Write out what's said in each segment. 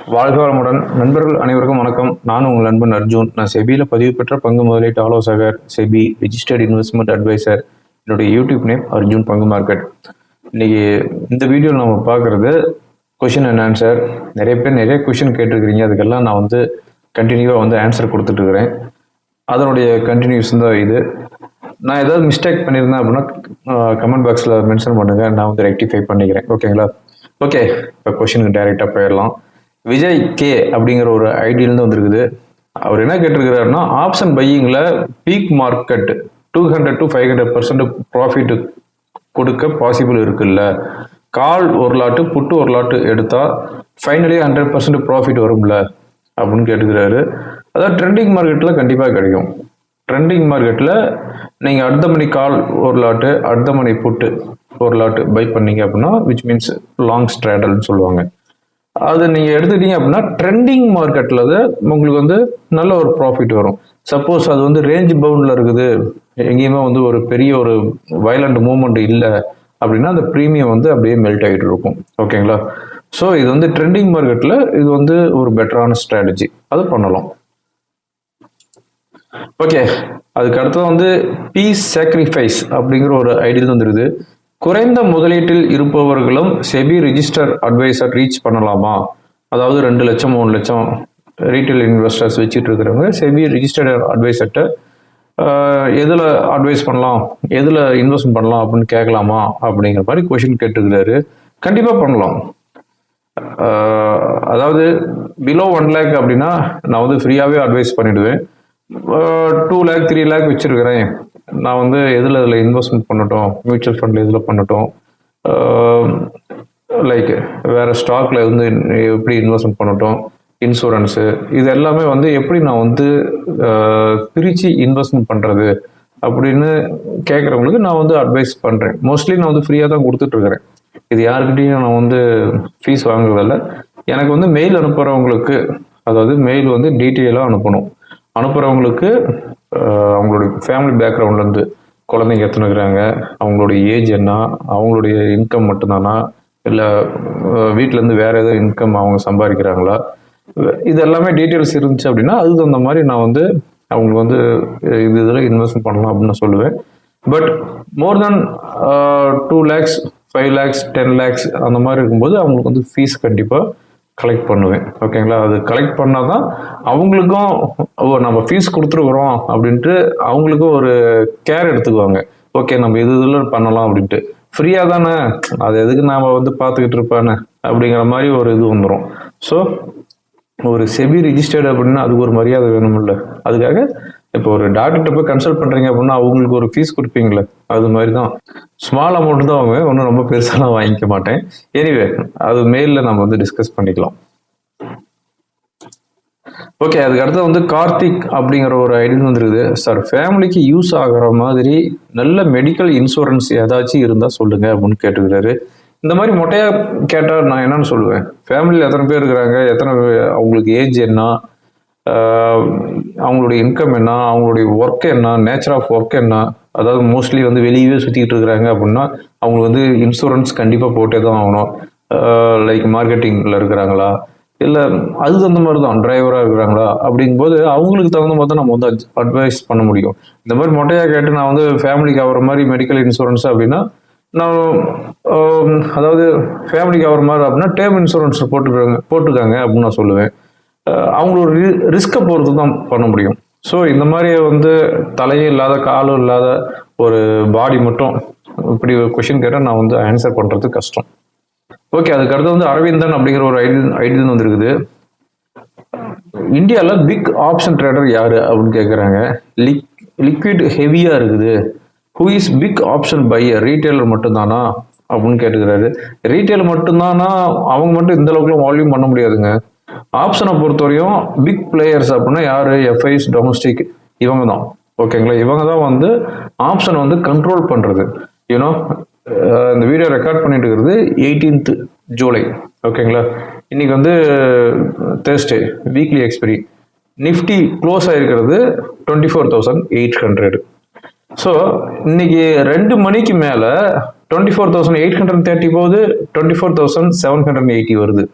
வாழ்க வளமுடன். நண்பர்கள் அனைவருக்கும் வணக்கம். நான் உங்கள் நண்பன் அர்ஜுன். நான் செபியில் பதிவு பெற்ற பங்கு முதலீட்டு ஆலோசகர் செபி ரிஜிஸ்டர்ட் இன்வெஸ்ட்மெண்ட் அட்வைசர் என்னுடைய யூடியூப் நேம் அர்ஜுன் பங்கு மார்க்கெட் இன்னைக்கு இந்த வீடியோவில் நம்ம பார்க்குறது கொஷின் அண்ட் ஆன்சர் நிறைய பேர் நிறைய கொஷின் கேட்டிருக்கிறீங்க. அதுக்கெல்லாம் நான் வந்து கண்டினியூவாக வந்து ஆன்சர் கொடுத்துட்ருக்குறேன் அதனுடைய கண்டினியூஸ் தான் இது. நான் ஏதாவது மிஸ்டேக் பண்ணியிருந்தேன் அப்படின்னா கமெண்ட் பாக்ஸில் மென்ஷன் பண்ணுங்கள் நான் வந்து ரெக்டிஃபை பண்ணிக்கிறேன். ஓகேங்களா ஓகே இப்போ கொஷினுக்கு டைரெக்டாக போயிடலாம். விஜய் கே அப்படிங்கிற ஒரு ஐடியிலேருந்து வந்திருக்குது. அவர் என்ன கேட்டிருக்கிறாருன்னா option பையிங்கில் peak market two hundred to five hundred percent profit கொடுக்க பாசிபிள் இருக்குல்ல. கால் ஒரு லாட்டு புட்டு ஒரு லாட்டு எடுத்தால் ஃபைனலி ஹண்ட்ரட் பர்சன்ட் ப்ராஃபிட் வரும்ல அப்படின்னு கேட்டுக்கிறாரு. அதான் ட்ரெண்டிங் மார்க்கெட்டில் கண்டிப்பாக கிடைக்கும். ட்ரெண்டிங் மார்க்கெட்டில் நீங்கள் அடுத்த மணி கால் ஒரு லாட்டு அடுத்த மணி புட்டு ஒரு லாட்டு பை பண்ணீங்க அப்படின்னா விச் மீன்ஸ் லாங் ஸ்ட்ராடல்னு சொல்லுவாங்க. அது நீங்கள் எடுத்துக்கிட்டீங்க அப்படின்னா ட்ரெண்டிங் மார்க்கெட்டில் உங்களுக்கு வந்து நல்ல ஒரு ப்ராஃபிட் வரும். சப்போஸ் அது வந்து ரேஞ்ச் பவுண்டில் இருக்குது. எங்கேயுமே வந்து ஒரு பெரிய ஒரு வயலண்ட் மூமெண்ட் இல்லை அப்படின்னா அந்த ப்ரீமியம் வந்து அப்படியே மெல்ட் ஆகிட்டு இருக்கும். ஓகேங்களா ஸோ இது வந்து ட்ரெண்டிங் மார்க்கெட்டில் இது வந்து ஒரு பெட்டரான ஸ்ட்ராட்டஜி அது பண்ணலாம். ஓகே அதுக்கு அடுத்தது வந்து பீஸ் சாக்ரிஃபைஸ் அப்படிங்கிற ஒரு ஐடியில் வந்துருது குறைந்த முதலீட்டில் இருப்பவர்களும் செபி ரிஜிஸ்டர் அட்வைசர் ரீச் பண்ணலாமா? அதாவது ரெண்டு லட்சம் மூணு லட்சம் ரீட்டைல் இன்வெஸ்டர்ஸ் வச்சுட்டு இருக்கிறவங்க செபி ரிஜிஸ்டர்ட் அட்வைசர்கிட்ட எதில் அட்வைஸ் பண்ணலாம்? எதில் இன்வெஸ்ட் பண்ணலாம் அப்படின்னு கேட்கலாமா? அப்படிங்கிற மாதிரி கொஷின் கேட்டுக்கிறாரு கண்டிப்பாக பண்ணலாம். அதாவது பிலோ ஒன் லேக் அப்படின்னா நான் வந்து ஃப்ரீயாகவே அட்வைஸ் பண்ணிவிடுவேன் டூ லேக் த்ரீ லேக் வச்சுருக்கிறேன். நான் வந்து எதில் இதில் இன்வெஸ்ட்மெண்ட் பண்ணட்டும் மியூச்சுவல் ஃபண்டில் எதில் பண்ணட்டும் லைக் வேறு ஸ்டாக்ல வந்து எப்படி இன்வெஸ்ட்மெண்ட் பண்ணட்டும் இன்சூரன்ஸு இது எல்லாமே வந்து எப்படி நான் வந்து பிரித்து இன்வெஸ்ட்மெண்ட் பண்ணுறது அப்படின்னு கேட்குறவங்களுக்கு நான் வந்து அட்வைஸ் பண்ணுறேன் மோஸ்ட்லி நான் வந்து ஃப்ரீயாக தான் கொடுத்துட்ருக்குறேன். இது யாருக்கிட்டையும் நான் வந்து ஃபீஸ் வாங்குறதில்ல. எனக்கு வந்து மெயில் அனுப்புகிறவங்களுக்கு அதாவது மெயில் வந்து டீட்டெயிலாக அனுப்பணும். அனுப்புகிறவங்களுக்கு அவங்களுடைய ஃபேமிலி பேக்ரவுண்ட்லேருந்து குழந்தைங்க எத்தனை இருக்கிறாங்க அவங்களுடைய ஏஜ் என்ன? அவங்களுடைய இன்கம் மட்டும்தானா? இல்லை வீட்டிலேருந்து வேறு ஏதோ இன்கம் அவங்க சம்பாதிக்கிறாங்களா? இது எல்லாமே டீட்டெயில்ஸ் இருந்துச்சு அப்படின்னா அதுக்கு தகுந்த மாதிரி நான் வந்து அவங்களுக்கு வந்து இது இதில் இன்வெஸ்ட் பண்ணலாம் அப்படின்னு நான் சொல்லுவேன். But more then two lakhs five lakhs ten lakhs அந்த மாதிரி இருக்கும்போது அவங்களுக்கு வந்து ஃபீஸ் கண்டிப்பாக கலெக்ட் பண்ணுவேன். ஓகேங்களா அது கலெக்ட் பண்ணால் தான் அவங்களுக்கும் ஓ நம்ம ஃபீஸ் கொடுத்துருக்குறோம் அப்படின்ட்டு அவங்களுக்கும் ஒரு கேர் எடுத்துக்குவாங்க. ஓகே நம்ம இது இதில் பண்ணலாம் அப்படின்ட்டு. ஃப்ரீயாக தானே? அது எதுக்கு நாம் வந்து பார்த்துக்கிட்டு இருப்பானே? அப்படிங்கிற மாதிரி ஒரு இது வந்துடும் ஸோ ஒரு செபி ரிஜிஸ்டர்டு அப்படின்னா அதுக்கு ஒரு மரியாதை வேணும்ல. அதுக்காக இப்போ ஒரு டாக்டர்கிட்ட போய் கன்சல்ட் பண்ணுறீங்க அப்படின்னா அவங்களுக்கு ஒரு ஃபீஸ் கொடுப்பீங்களே? அது மாதிரி தான் ஸ்மால் அமௌண்ட் தான் அவங்க ஒன்றும் ரொம்ப பெருசாலாம் வாங்கிக்க மாட்டேன். எனிவே அது மெயிலில் நம்ம வந்து டிஸ்கஸ் பண்ணிக்கலாம். ஓகே அதுக்கு அடுத்து வந்து கார்த்திக் அப்படிங்கிற ஒரு ஐடியா வந்துருக்குது. சார் ஃபேமிலிக்கு யூஸ் ஆகிற மாதிரி நல்ல மெடிக்கல் இன்சூரன்ஸ் ஏதாச்சும் இருந்தால் சொல்லுங்க அப்படின்னு கேட்டுக்கிறாரு. இந்த மாதிரி மொட்டையாக கேட்டால் நான் என்னன்னு சொல்லுவேன்? ஃபேமிலியில் எத்தனை பேர் இருக்கிறாங்க? எத்தனை அவங்களுக்கு ஏஜ் என்ன? அவங்களுடைய இன்கம் என்ன அவங்களுடைய ஒர்க் என்ன நேச்சர் ஆஃப் ஒர்க் என்ன அதாவது மோஸ்ட்லி வந்து வெளியவே சுற்றிக்கிட்டு இருக்கிறாங்க அப்படின்னா அவங்களுக்கு வந்து இன்சூரன்ஸ் கண்டிப்பாக போட்டே தான் ஆகணும். லைக் மார்க்கெட்டிங்கில் இருக்கிறாங்களா? இல்லை அது தகுந்த மாதிரி தான் டிரைவராக இருக்கிறாங்களா? அப்படிங்கும்போது அவங்களுக்கு தகுந்த மாதிரி தான் நம்ம வந்து அட்வைஸ் பண்ண முடியும். இந்த மாதிரி மொட்டையாக கேட்டு நான் வந்து ஃபேமிலிக்கு ஆகிற மாதிரி மெடிக்கல் இன்சூரன்ஸ் அப்படின்னா நான் அதாவது ஃபேமிலிக்கு ஆகிற மாதிரி அப்படின்னா டேர்ம் இன்சூரன்ஸ் போட்டுக்கிறாங்க போட்டுருக்காங்க அப்படின்னு நான் சொல்லுவேன். அவங்களோட ரிஸ்க்கை பொறுத்து தான் பண்ண முடியும். ஸோ இந்த மாதிரி வந்து தலையும் இல்லாத காலும் இல்லாத ஒரு பாடி மட்டும் இப்படி ஒரு கொஷின் கேட்டால் நான் வந்து ஆன்சர் பண்ணுறது கஷ்டம். ஓகே அதுக்கு அடுத்து வந்து அரவிந்தன் அப்படிங்கிற ஒரு ஐடி ஐடியன் வந்துருக்குது. இந்தியாவில் பிக் ஆப்ஷன் ட்ரேடர் யார் அப்படின்னு கேட்குறாங்க லிக் லிக்விட் ஹெவியாக இருக்குது. Who is big option buyer retailer மட்டும்தானா அப்படின்னு கேட்டுக்கிறாரு. ரீட்டைல் மட்டும்தானா? அவங்க மட்டும் இந்த அளவுக்குலாம் வால்யூம் பண்ண முடியாதுங்க. ஆப்ஷனை பொறுத்தவரையும் பிக் பிளேயர்ஸ் அப்படின்னா யாரு? எஃப்ஐஸ் டொமஸ்டிக் இவங்க தான் ஓகேங்களா இவங்க தான் வந்து ஆப்ஷனை வந்து கண்ட்ரோல் பண்ணுறது யூனோ இந்த வீடியோ ரெக்கார்ட் பண்ணிட்டு இருக்கிறது எயிட்டீன்த் ஜூலை ஓகேங்களா இன்னைக்கு வந்து Thursday weekly expiry Nifty close ஆயிருக்கிறது twenty four thousand eight hundred so இன்னைக்கு ரெண்டு மணிக்கு மேலே twenty four thousand eight hundred thirty போகுது twenty four thousand seven hundred eighty வருது.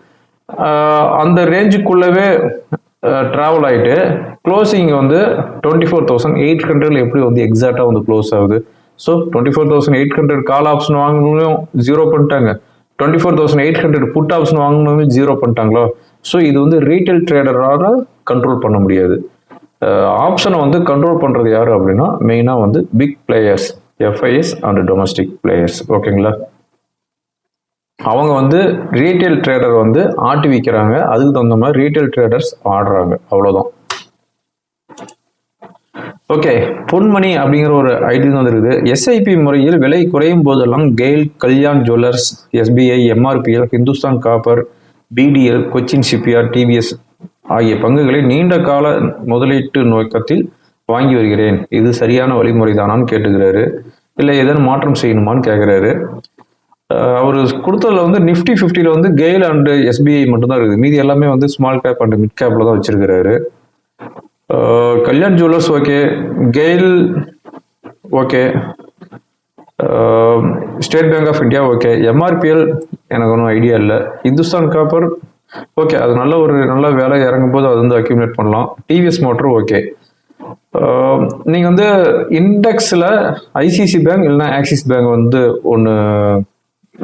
அந்த ரேஞ்சுக்குள்ளவே ட்ராவல் ஆகிட்டு க்ளோசிங் வந்து டுவெண்ட்டி ஃபோர் தௌசண்ட் எயிட் ஹண்ட்ரட்ல எப்படி வந்து எக்ஸாக்டாக வந்து க்ளோஸ் ஆகுது? So twenty four thousand eight hundred call option வாங்கணும் ஜீரோ பண்ணிட்டாங்க. Twenty four thousand eight hundred put option வாங்கணும் ஜீரோ பண்ணிட்டாங்களோ? ஸோ இது வந்து ரீட்டைல் ட்ரேடரால் கண்ட்ரோல் பண்ண முடியாது. ஆப்ஷனை வந்து கண்ட்ரோல் பண்ணுறது யார் அப்படின்னா மெயினாக வந்து big players FIs and domestic players ஓகேங்களா அவங்க வந்து ரீட்டைல் ட்ரேடர் வந்து ஆட்டி விற்கிறாங்க அதுக்கு தகுந்த மாதிரி ரீட்டைல் ட்ரேடர்ஸ் ஆடுறாங்க. அவ்வளோதான் ஓகே பொன்மணி அப்படிங்கிற ஒரு ஐடி வந்துருக்குது எஸ்ஐபி முறையில் விலை குறையும் போதெல்லாம் GAIL Kalyan jewellers SBI MRPL Hindustan copper BDL Cochin shipyard TVS ஆகிய பங்குகளை நீண்ட கால முதலீட்டு நோக்கத்தில் வாங்கி வருகிறேன். இது சரியான வழிமுறை தானான்னு கேட்டுக்கிறாரு. இல்லை ஏதேனும் மாற்றம் செய்யணுமான்னு கேட்குறாரு அவர் கொடுத்ததில் வந்து நிஃப்டி ஃபிஃப்டியில் வந்து கெயில் அண்டு எஸ்பிஐ மட்டும்தான் இருக்குது. மீதி எல்லாமே வந்து ஸ்மால் கேப் அண்ட் மிட் கேப்பில் தான் வச்சிருக்கிறாரு. Kalyan jewellers okay GAIL okay State Bank of India okay MRPL எனக்கு ஒன்றும் ஐடியா இல்லை. இந்துஸ்தான் காப்பர் ஓகே அது நல்ல ஒரு நல்ல வேலை. இறங்கும் போது அது வந்து அக்யூமுலேட் பண்ணலாம். டிவிஎஸ் மோட்டர் ஓகே நீங்கள் வந்து இண்டெக்ஸில் ஐசிசி பேங்க் இல்லைன்னா ஆக்சிஸ் பேங்க் வந்து ஒன்று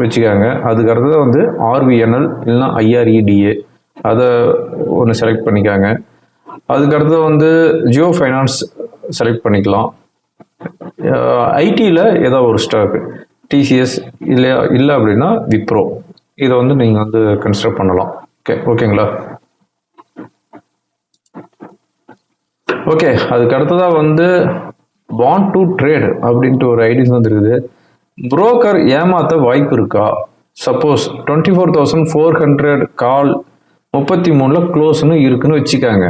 வச்சுக்காங்க. அதுக்கு அடுத்தது வந்து ஆர்விஎன்எல் இல்லைன்னா ஐஆர்இடிஏ அதை ஒன்று செலக்ட் பண்ணிக்காங்க. அதுக்கு அடுத்தது வந்து ஜியோ ஃபைனான்ஸ் செலக்ட் பண்ணிக்கலாம் ஐடியில் ஏதோ ஒரு ஸ்டாக் டிசிஎஸ் இல்லை இல்லை அப்படின்னா விப்ரோ இதை வந்து நீங்கள் வந்து கன்சிடர் பண்ணலாம். ஓகே ஓகேங்களா ஓகே அதுக்கு அடுத்ததாக வந்து பாண்ட் டு ட்ரேட் அப்படின்ட்டு ஒரு ஐடிஸ் வந்துருக்குது. புரோக்கர் ஏமாத்த வாய்ப்பு இருக்கா? Suppose twenty four thousand four hundred call முப்பத்தி மூணில் க்ளோஸ்னு இருக்குன்னு வச்சுக்காங்க.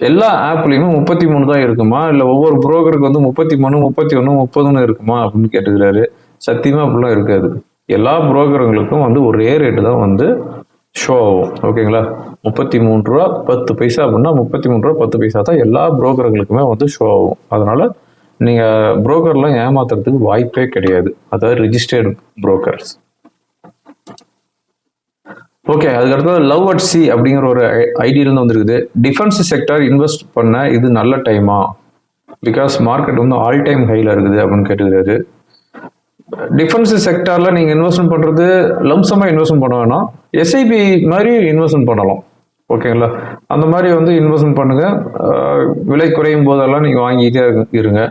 எல்லா ஆப்லேயுமே முப்பத்தி மூணு தான் இருக்குமா? இல்லை ஒவ்வொரு புரோக்கருக்கு வந்து முப்பத்தி மூணு முப்பத்தி ஒன்று முப்பதுன்னு இருக்குமா? அப்படின்னு கேட்டுக்கிறாரு. சத்தியமாக அப்படிலாம் இருக்காது. எல்லா புரோக்கருங்களுக்கும் வந்து ஒரே ரேட்டு தான் வந்து ஷோ ஆகும். ஓகேங்களா முப்பத்தி மூணு ரூபா பத்து பைசா அப்படின்னா முப்பத்தி மூணு ரூபா பத்து பைசா தான் எல்லா புரோக்கருங்களுக்குமே வந்து ஷோ ஆகும். அதனால நீங்கள் புரோக்கர்லாம் ஏமாத்துறதுக்கு வாய்ப்பே கிடையாது. அதாவது ரிஜிஸ்டர்டு புரோக்கர்ஸ் ஓகே அதுக்கு அடுத்தது லவ் அட் சி அப்படிங்கிற ஒரு ஐடியிலேருந்து வந்துருக்குது. டிஃபென்ஸ் செக்டர் இன்வெஸ்ட் பண்ண இது நல்ல டைமா பிகாஸ் மார்க்கெட் வந்து ஆல் டைம் ஹையில் இருக்குது அப்படின்னு கேட்டுக்கிறாரு. டிஃபென்ஸ் செக்டாரில் நீங்கள் இன்வெஸ்ட்மெண்ட் பண்ணுறது லம்சமாக இன்வெஸ்ட்மெண்ட் பண்ண வேணாம். எஸ்ஐபி மாதிரி இன்வெஸ்ட்மெண்ட் பண்ணலாம். ஓகேங்களா அந்த மாதிரி வந்து இன்வெஸ்ட்மெண்ட் பண்ணுங்கள் விலை குறையும் போதெல்லாம் நீங்கள் வாங்கிக்கிட்டே இருங்க.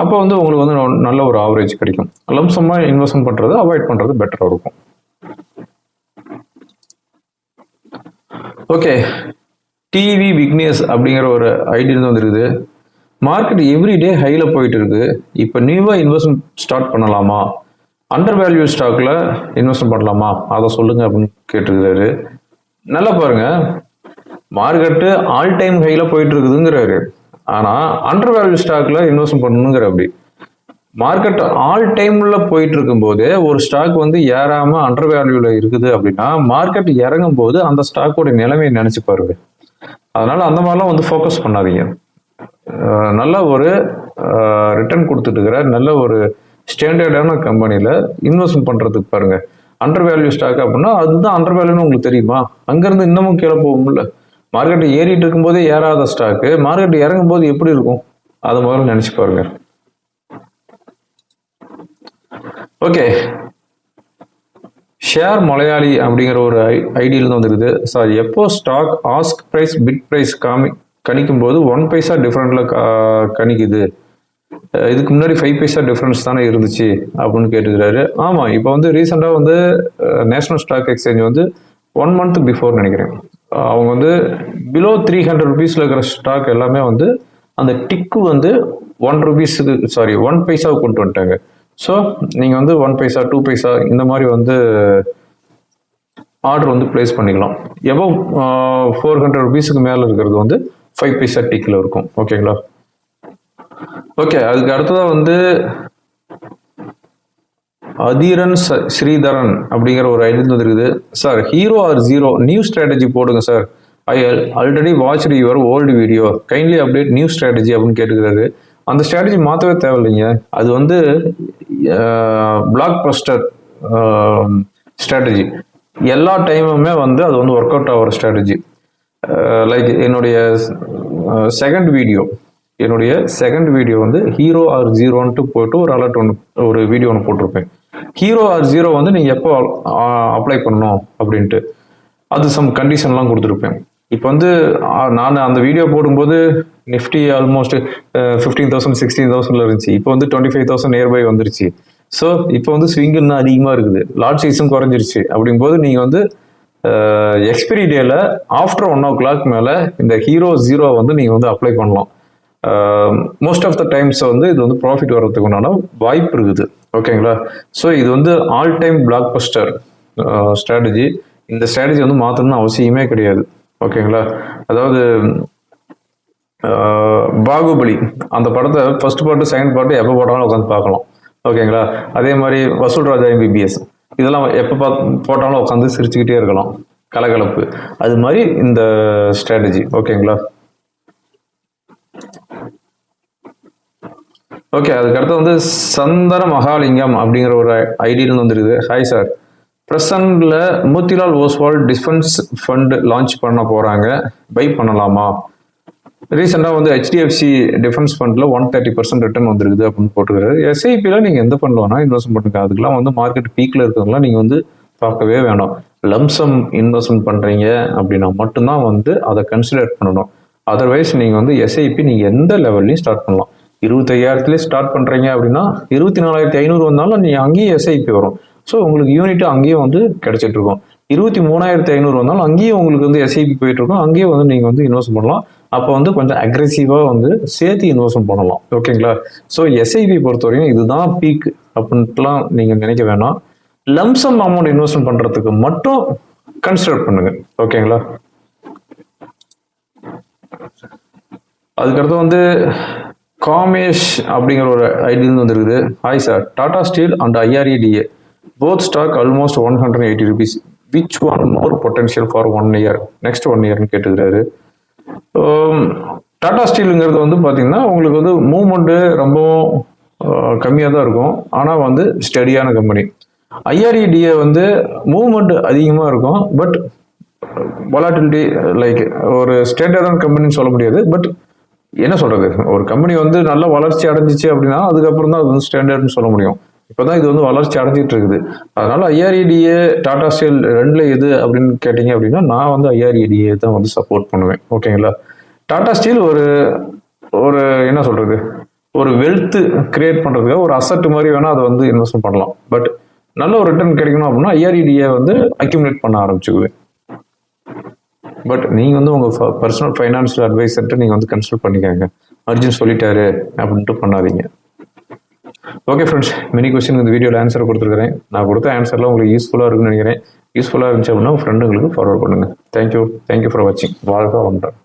அப்போ வந்து உங்களுக்கு வந்து நல்ல ஒரு ஆவரேஜ் கிடைக்கும். லம்சமாக இன்வெஸ்ட்மெண்ட் பண்ணுறது அவாய்ட் பண்ணுறது பெட்டராக இருக்கும். ஓகே டிவி விக்னேஸ் அப்படிங்கிற ஒரு ஐடியா வந்துருக்குது. மார்க்கெட் எவ்ரிடே ஹையில் போயிட்டு இருக்கு. இப்போ நியூவாக இன்வெஸ்ட்மெண்ட் ஸ்டார்ட் பண்ணலாமா? அண்டர் வேல்யூ ஸ்டாக்கில் இன்வெஸ்ட்மெண்ட் பண்ணலாமா? அதை சொல்லுங்கள் அப்படின்னு கேட்டிருக்கிறாரு. நல்லா பாருங்க. மார்க்கெட்டு ஆல் டைம் ஹையில் போயிட்டு இருக்குதுங்கிறாரு. ஆனால் அண்டர் வேல்யூ ஸ்டாக்ல இன்வெஸ்ட்மெண்ட் பண்ணணுங்கிற அப்படி. மார்க்கெட் ஆல் டைம்ல போயிட்டு இருக்கும்போது ஒரு ஸ்டாக் வந்து ஏறாம அண்டர் வேல்யூல இருக்குது அப்படின்னா மார்க்கெட் இறங்கும் போது அந்த ஸ்டாக்கோட நிலைமையை நினைச்சு பாருங்க. அதனால அந்த மாதிரிலாம் வந்து ஃபோக்கஸ் பண்ணாதீங்க. நல்ல ஒரு ரிட்டர்ன் கொடுத்துட்டு இருக்கிற நல்ல ஒரு ஸ்டாண்டர்டான கம்பெனியில் இன்வெஸ்ட்மெண்ட் பண்ணுறதுக்கு பாருங்க. அண்டர் வேல்யூ ஸ்டாக் அப்படின்னா அதுதான் அண்டர் வேல்யூன்னு உங்களுக்கு தெரியுமா? அங்கேருந்து இன்னமும் கீழே போகும்ல. மார்க்கெட் ஏறிட்டு இருக்கும்போதே ஏறாத ஸ்டாக்கு மார்க்கெட் இறங்கும் போது எப்படி இருக்கும்? அதை முதல்ல நினச்சி பாருங்க. ஓகே ஷேர் மலையாளி அப்படிங்கிற ஒரு ஐ ஐடியில் வந்துருக்குது. சார் எப்போ stock ask price bid price காமி கணிக்கும் போது ஒன் பைசா டிஃப்ரெண்ட்ல கணிக்குது. இதுக்கு முன்னாடி ஃபைவ் பைசா டிஃப்ரென்ஸ் தானே இருந்துச்சு அப்படின்னு கேட்டுக்கிறாரு. ஆமாம் இப்போ வந்து ரீசெண்டாக வந்து நேஷனல் ஸ்டாக் எக்ஸ்சேஞ்ச் வந்து ஒன் மந்த் பிஃபோர் நினைக்கிறேன். அவங்க வந்து பிலோ த்ரீ ஹண்ட்ரட் ருபீஸில் இருக்கிற ஸ்டாக் எல்லாமே வந்து அந்த டிக்கு வந்து ஒன் ருபீஸுக்கு சாரி ஒன் பைசாவுக்கு கொண்டு வந்துட்டாங்க. ஸோ நீங்கள் வந்து ஒன் பைசா டூ பைசா இந்த மாதிரி வந்து ஆர்டர் வந்து பிளேஸ் பண்ணிக்கலாம். எவ்வளோ ஃபோர் ஹண்ட்ரட் ருபீஸுக்கு மேலே இருக்கிறது வந்து ஃபைவ் பைசா டிக்கில் இருக்கும். ஓகேங்களா ஓகே அதுக்கு அடுத்ததாக வந்து அதிரன் ஸ்ரீதரன் அப்படிங்கிற ஒரு ஐடி வந்துருக்குது. Sir hero or zero new strategy போடுங்க sir I already watch your old video kindly update new strategy அப்படின்னு கேட்டுக்கிறாரு. அந்த ஸ்ட்ராட்டஜி மாற்றவே தேவையில்லைங்க. அது வந்து பிளாக் பஸ்டர் ஸ்ட்ராட்டஜி எல்லா டைமுமே வந்து அது வந்து ஒர்க் அவுட் ஆகிற ஸ்ட்ராட்டஜி லைக் என்னுடைய செகண்ட் வீடியோ என்னுடைய செகண்ட் வீடியோ வந்து ஹீரோ ஆர் ஜீரோன்ட்டு போயிட்டு ஒரு அலர்ட் ஒன்று ஒரு வீடியோ ஒன்று போட்டிருப்பேன். ஹீரோ ஆர் ஜீரோ வந்து நீங்கள் எப்போ அப்ளை பண்ணணும் அப்படின்ட்டு. அது சம் கண்டிஷன்லாம் கொடுத்துருப்பேன். இப்போ வந்து நான் அந்த வீடியோ போடும்போது Nifty almost fifteen thousand sixteen தௌசண்ட்ல இருந்துச்சு. இப்போ வந்து டுவெண்ட்டி ஃபைவ் தௌசண்ட் நியர்பை வந்துருச்சு. ஸோ இப்போ வந்து ஸ்விங் இன்னும் அதிகமாக இருக்குது. லாட் சைஸும் குறைஞ்சிருச்சு. அப்படிங்கும்போது நீங்கள் வந்து எக்ஸ்பிரி டேல ஆஃப்டர் ஒன் ஓ கிளாக் மேலே இந்த ஹீரோ ஜீரோ வந்து நீங்கள் வந்து அப்ளை பண்ணலாம். மோஸ்ட் ஆஃப் த டைம்ஸ் வந்து இது வந்து ப்ராஃபிட் வர்றதுக்கு உண்டான வாய்ப்பு இருக்குது. ஓகேங்களா ஸோ இது வந்து all time blockbuster strategy இந்த ஸ்ட்ராட்டஜி வந்து மாற்றணும்னு அவசியமே கிடையாது. ஓகேங்களா அதாவது ஆஹ், பாகுபலி. அந்த படத்தை ஃபர்ஸ்ட் பாட்டு செகண்ட் பாட்டு எப்போ போட்டாலும் உட்காந்து பார்க்கலாம். ஓகேங்களா அதே மாதிரி வசூல் ராஜா எம்பிபிஎஸ் இதெல்லாம் எப்போ பார்த்து போட்டாலும் உட்காந்து சிரிச்சுக்கிட்டே இருக்கலாம். கலகலப்பு. அது மாதிரி இந்த ஸ்ட்ராட்டஜி ஓகேங்களா ஓகே அதுக்கடுத்து வந்து சந்தன மகாலிங்கம் அப்படிங்கிற ஒரு ஐடியில் வந்துருக்குது. Hi sir ப்ரெசண்டில் Motilal Oswal defence fund launch பண்ண போகிறாங்க பை பண்ணலாமா? ரீசெண்டாக வந்து ஹெச்டிஎஃப்சி டிஃபென்ஸ் ஃபண்டில் ஒன் தேர்ட்டி பர்சன்ட் ரிட்டர்ன் வந்துருக்குது அப்படின்னு போட்டுருக்காரு. எஸ்ஐபியில் நீங்கள் எந்த ஃபண்ட் வேணால் இன்வெஸ்ட் பண்ணுங்க அதுக்கெல்லாம் வந்து மார்க்கெட் பீக்கில் இருக்கிறதுலாம் நீங்கள் வந்து பார்க்கவே வேணும். லம்சம் இன்வெஸ்ட்மெண்ட் பண்ணுறீங்க அப்படின்னா மட்டும்தான் வந்து அதை கன்சிடர் பண்ணணும். அதர்வைஸ் நீங்கள் வந்து எஸ்ஐபி நீங்கள் எந்த லெவல்லையும் ஸ்டார்ட் பண்ணலாம். இருபத்தையாயிரத்துலேயே ஸ்டார்ட் பண்ணுறீங்க அப்படின்னா இருபத்தி நாலாயிரத்தி ஐநூறு வந்தாலும் நீங்கள் அங்கேயும் எஸ்ஐபி வரும். ஸோ உங்களுக்கு யூனிட்டு அங்கேயும் வந்து கிடைச்சிட்டுருக்கும் இருபத்தி மூணாயிரத்தி ஐநூறு வந்தாலும் அங்கேயும் உங்களுக்கு வந்து எஸ்ஐபி போயிட்டுருக்கும் அங்கேயே அங்கேயும் வந்து நீங்கள் வந்து இன்வெஸ்ட் பண்ணலாம். அப்போ வந்து கொஞ்சம் அக்ரெசிவாக வந்து சேர்த்து இன்வெஸ்ட் பண்ணலாம். ஓகேங்களா ஸோ எஸ்ஐபி பொறுத்த வரைக்கும் இதுதான் பீக் அப்படின்ட்டுலாம் நீங்கள் நினைக்க வேணாம். லம்சம் அமௌண்ட் இன்வெஸ்ட்மெண்ட் பண்ணுறதுக்கு மட்டும் கன்சிடர் பண்ணுங்க. ஓகேங்களா அதுக்கடுத்து வந்து காமேஷ் அப்படிங்கிற ஒரு ஐடியிலிருந்து வந்திருக்குது. Hi sir Tata Steel and IREDA both stock almost one hundred eighty rupees which one more potential for one year next one இயர்னு கேட்டுக்கிறாரு. Um, டாடா ஸ்டீலுங்கிறது வந்து பார்த்தீங்கன்னா உங்களுக்கு வந்து மூவ்மெண்ட்டு ரொம்பவும் கம்மியாக தான் இருக்கும். ஆனால் வந்து ஸ்டடியான கம்பெனி ஐஆர்இடிஏ வந்து மூமெண்ட் அதிகமாக இருக்கும். பட் வொலாட்டிலிட்டி லைக் ஒரு ஸ்டேண்டர்டான கம்பெனின்னு சொல்ல முடியாது. பட் என்ன சொல்றது? ஒரு கம்பெனி வந்து நல்ல வளர்ச்சி அடைஞ்சிச்சு அப்படின்னா அதுக்கப்புறம் தான் அது வந்து ஸ்டாண்டர்ட்னு சொல்ல முடியும். இப்போதான் இது வந்து வளர்ச்சி அடைஞ்சிட்டு இருக்குது. அதனால ஐஆர்இடிஏ டாடா ஸ்டீல் ரெண்டுல எது அப்படின்னு கேட்டீங்க அப்படின்னா நான் வந்து ஐஆர்இடிஏ தான் வந்து சப்போர்ட் பண்ணுவேன். ஓகேங்களா டாடா ஸ்டீல் ஒரு ஒரு என்ன சொல்றது? ஒரு வெல்த் கிரியேட் பண்ணுறதுக்காக ஒரு அசட் மாதிரி வேணால் அதை வந்து இன்வெஸ்ட் பண்ணலாம். பட் நல்ல ஒரு ரிட்டர்ன் கிடைக்கணும் அப்படின்னா ஐஆர்இடிஏ வந்து அக்யூமுலேட் பண்ண ஆரம்பிச்சுக்குவேன். பட் நீங்கள் வந்து உங்கள் பர்சனல் ஃபைனான்ஷியல் அட்வைசர்ட்டு நீங்கள் வந்து கன்சல்ட் பண்ணிக்கோங்க. அர்ஜுன் சொல்லிட்டாரு அப்படின்ட்டு பண்ணாதீங்க. ஓகே ஃப்ரெண்ட்ஸ் மினி கொஸ்டின் இந்த வீடியோவில் ஆன்சர் கொடுத்துருக்கிறேன். நான் கொடுத்த ஆன்சர்லாம் உங்களுக்கு யூஸ்ஃபுல்லாக இருக்குன்னு நினைக்கிறேன். யூஸ்ஃபுல்லாக இருந்துச்சு அப்படின்னா ஃப்ரெண்டுங்களுக்கு ஃபார்வர்ட் பண்ணுங்கள் thank you thank you for வாட்சிங் வாழ்க்கை வந்தேன்